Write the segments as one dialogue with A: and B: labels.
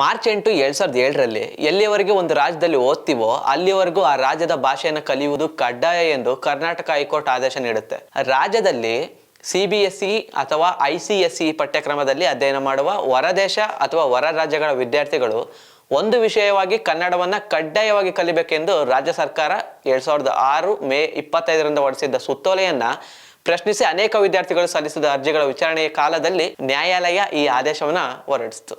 A: March ಎಂಟು ಎರಡ್ ಸಾವಿರದ ಏಳರಲ್ಲಿ ಎಲ್ಲಿಯವರೆಗೆ ಒಂದು ರಾಜ್ಯದಲ್ಲಿ ಓದ್ತೀವೋ ಅಲ್ಲಿವರೆಗೂ ಆ ರಾಜ್ಯದ ಭಾಷೆಯನ್ನು ಕಲಿಯುವುದು ಕಡ್ಡಾಯ ಎಂದು ಕರ್ನಾಟಕ ಹೈಕೋರ್ಟ್ ಆದೇಶ ನೀಡುತ್ತೆ. ರಾಜ್ಯದಲ್ಲಿ ಸಿ ಬಿ ಎಸ್ ಇ ಅಥವಾ ಐ ಸಿ ಎಸ್ ಇ ಪಠ್ಯಕ್ರಮದಲ್ಲಿ ಅಧ್ಯಯನ ಮಾಡುವ ಹೊರದೇಶ ಅಥವಾ ಹೊರ ರಾಜ್ಯಗಳ ವಿದ್ಯಾರ್ಥಿಗಳು ಒಂದು ವಿಷಯವಾಗಿ ಕನ್ನಡವನ್ನು ಕಡ್ಡಾಯವಾಗಿ ಕಲಿಬೇಕೆಂದು ರಾಜ್ಯ ಸರ್ಕಾರ ಎರಡ್ ಸಾವಿರದ ಆರು ಮೇ ಇಪ್ಪತ್ತೈದರಿಂದ ಹೊರಡಿಸಿದ್ದ ಸುತ್ತೋಲೆಯನ್ನು ಪ್ರಶ್ನಿಸಿ ಅನೇಕ ವಿದ್ಯಾರ್ಥಿಗಳು ಸಲ್ಲಿಸಿದ ಅರ್ಜಿಗಳ ವಿಚಾರಣೆಯ ಕಾಲದಲ್ಲಿ ನ್ಯಾಯಾಲಯ ಈ ಆದೇಶವನ್ನು ಹೊರಡಿಸಿತು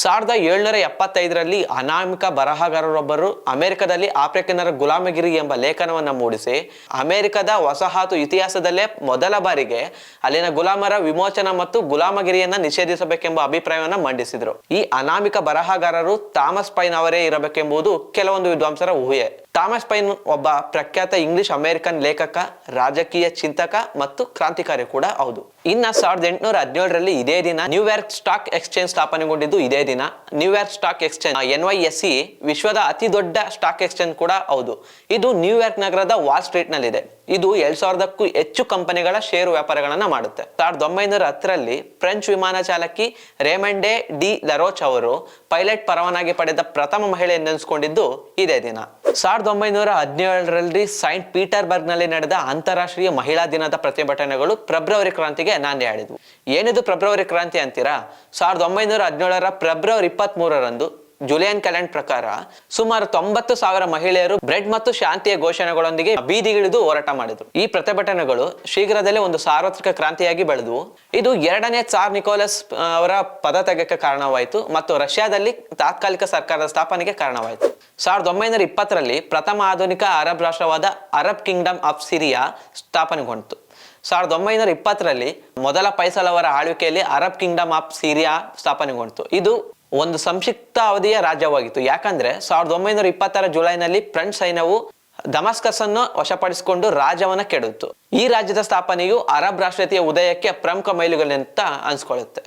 A: ಸಾವಿರದ ಏಳ್ನೂರ ಎಪ್ಪತ್ತೈದರಲ್ಲಿ ಅನಾಮಿಕ ಬರಹಗಾರರೊಬ್ಬರು ಅಮೆರಿಕದಲ್ಲಿ ಆಫ್ರಿಕನ್ನರ ಗುಲಾಮಗಿರಿ ಎಂಬ ಲೇಖನವನ್ನು ಮೂಡಿಸಿ, ಅಮೆರಿಕದ ವಸಾಹತು ಇತಿಹಾಸದಲ್ಲೇ ಮೊದಲ ಬಾರಿಗೆ ಅಲ್ಲಿನ ಗುಲಾಮರ ವಿಮೋಚನ ಮತ್ತು ಗುಲಾಮಗಿರಿಯನ್ನು ನಿಷೇಧಿಸಬೇಕೆಂಬ ಅಭಿಪ್ರಾಯವನ್ನು ಮಂಡಿಸಿದರು. ಈ ಅನಾಮಿಕ ಬರಹಗಾರರು ಥಾಮಸ್ ಪೈನ್ ಅವರೇ ಇರಬೇಕೆಂಬುದು ಕೆಲವೊಂದು ವಿದ್ವಾಂಸರ ಊಹೆ. ಥಾಮಸ್ ಪೈನ್ ಒಬ್ಬ ಪ್ರಖ್ಯಾತ ಇಂಗ್ಲಿಷ್ ಅಮೆರಿಕನ್ ಲೇಖಕ, ರಾಜಕೀಯ ಚಿಂತಕ ಮತ್ತು ಕ್ರಾಂತಿಕಾರಿ ಕೂಡ ಹೌದು. ಇನ್ನ ಸಾವಿರದ ಎಂಟುನೂರ ಹದಿನೇಳರಲ್ಲಿ ಇದೇ ದಿನ ನ್ಯೂಯಾರ್ಕ್ ಸ್ಟಾಕ್ ಎಕ್ಸ್ಚೇಂಜ್ ಸ್ಥಾಪನೆಗೊಂಡಿದ್ದು ಇದೇ ದಿನ. New York stock exchange N Y S C ವಿಶ್ವದ ಅತಿ ದೊಡ್ಡ ಸ್ಟಾಕ್ ಎಕ್ಸ್ಚೇಂಜ್ ಕೂಡ ಹೌದು. ಇದು ನ್ಯೂಯಾರ್ಕ್ ನಗರದ ವಾಲ್ ಸ್ಟ್ರೀಟ್ ನಲ್ಲಿದೆ ಇದು ಎರಡ್ ಸಾವಿರದಕ್ಕೂ ಹೆಚ್ಚು ಕಂಪನಿಗಳ ಷೇರು ವ್ಯಾಪಾರಗಳನ್ನ ಮಾಡುತ್ತೆ. ಸಾವಿರದ ಒಂಬೈನೂರ ಹತ್ತರಲ್ಲಿ ಫ್ರೆಂಚ್ ವಿಮಾನ ಚಾಲಕಿ ರೇಮಂಡೆ ಡಿ ಲರೋಚ್ ಅವರು ಪೈಲಟ್ ಪರವಾನಗಿ ಪಡೆದ ಪ್ರಥಮ ಮಹಿಳೆ ಎಂದೆನಿಸಿಕೊಂಡಿದ್ದು ಇದೇ ದಿನ. ಸಾವಿರದ ಒಂಬೈನೂರ ಹದಿನೇಳರಲ್ಲಿ ಸೈಂಟ್ ಪೀಟರ್ಬರ್ಗ್ನಲ್ಲಿ ನಡೆದ ಅಂತಾರಾಷ್ಟ್ರೀಯ ಮಹಿಳಾ ದಿನದ ಪ್ರತಿಭಟನೆಗಳು ಫೆಬ್ರವರಿ ಕ್ರಾಂತಿಗೆ ನಾಂದಿ ಆಡಿದ್ವು ಏನಿದು ಫೆಬ್ರವರಿ ಕ್ರಾಂತಿ ಅಂತೀರಾ? ಸಾವಿರದ ಒಂಬೈನೂರ ಹದಿನೇಳರ ಫೆಬ್ರವರಿ ಇಪ್ಪತ್ತ್ ಮೂರರಂದು ಜುಲಿಯನ್ ಕ್ಯಾಲೆಂಡ್ ಪ್ರಕಾರ ಸುಮಾರು ತೊಂಬತ್ತು ಸಾವಿರ ಮಹಿಳೆಯರು ಬ್ರೆಡ್ ಮತ್ತು ಶಾಂತಿಯ ಘೋಷಣೆಗಳೊಂದಿಗೆ ಬೀದಿಗಿಳಿದು ಹೋರಾಟ ಮಾಡಿದರು. ಈ ಪ್ರತಿಭಟನೆಗಳು ಶೀಘ್ರದಲ್ಲೇ ಒಂದು ಸಾರ್ವತ್ರಿಕ ಕ್ರಾಂತಿಯಾಗಿ ಬೆಳೆದವು. ಇದು ಎರಡನೇ ಸಾರ್ ನಿಕೋಲಸ್ ಅವರ ಪದ ತೆಗೆಯಕ್ಕೆ ಕಾರಣವಾಯಿತು ಮತ್ತು ರಷ್ಯಾದಲ್ಲಿ ತಾತ್ಕಾಲಿಕ ಸರ್ಕಾರದ ಸ್ಥಾಪನೆಗೆ ಕಾರಣವಾಯಿತು. ಸಾವಿರದ ಒಂಬೈನೂರ ಇಪ್ಪತ್ತರಲ್ಲಿ ಪ್ರಥಮ ಆಧುನಿಕ ಅರಬ್ ರಾಷ್ಟ್ರವಾದ ಅರಬ್ ಕಿಂಗ್ಡಮ್ ಆಫ್ ಸಿರಿಯಾ ಸ್ಥಾಪನೆಗೊಂಡಿತು ಸಾವಿರದ ಒಂಬೈನೂರ ಇಪ್ಪತ್ತರಲ್ಲಿ ಮೊದಲ ಪೈಸಲ್ ಅವರ ಆಳ್ವಿಕೆಯಲ್ಲಿ ಅರಬ್ ಕಿಂಗ್ಡಮ್ ಆಫ್ ಸಿರಿಯಾ ಸ್ಥಾಪನೆಗೊಂಡಿತು ಇದು ಒಂದು ಸಂಕ್ಷಿಪ್ತ ಅವಧಿಯ ರಾಜ್ಯವಾಗಿತ್ತು. ಯಾಕಂದ್ರೆ ಸಾವಿರದ ಒಂಬೈನೂರ ಇಪ್ಪತ್ತರ ಜುಲೈನಲ್ಲಿ ಫ್ರೆಂಚ್ ಸೈನ್ಯವು ದಮಸ್ಕಸ್ ಅನ್ನು ವಶಪಡಿಸಿಕೊಂಡು ರಾಜ್ಯವನ್ನ ಕೆಡುತ್ತು ಈ ರಾಜ್ಯದ ಸ್ಥಾಪನೆಯು ಅರಬ್ ರಾಷ್ಟ್ರೀಯತೆಯ ಉದಯಕ್ಕೆ ಪ್ರಮುಖ ಮೈಲುಗಲ್ಲಂತ ಅನ್ಸ್ಕೊಳ್ಳುತ್ತೆ.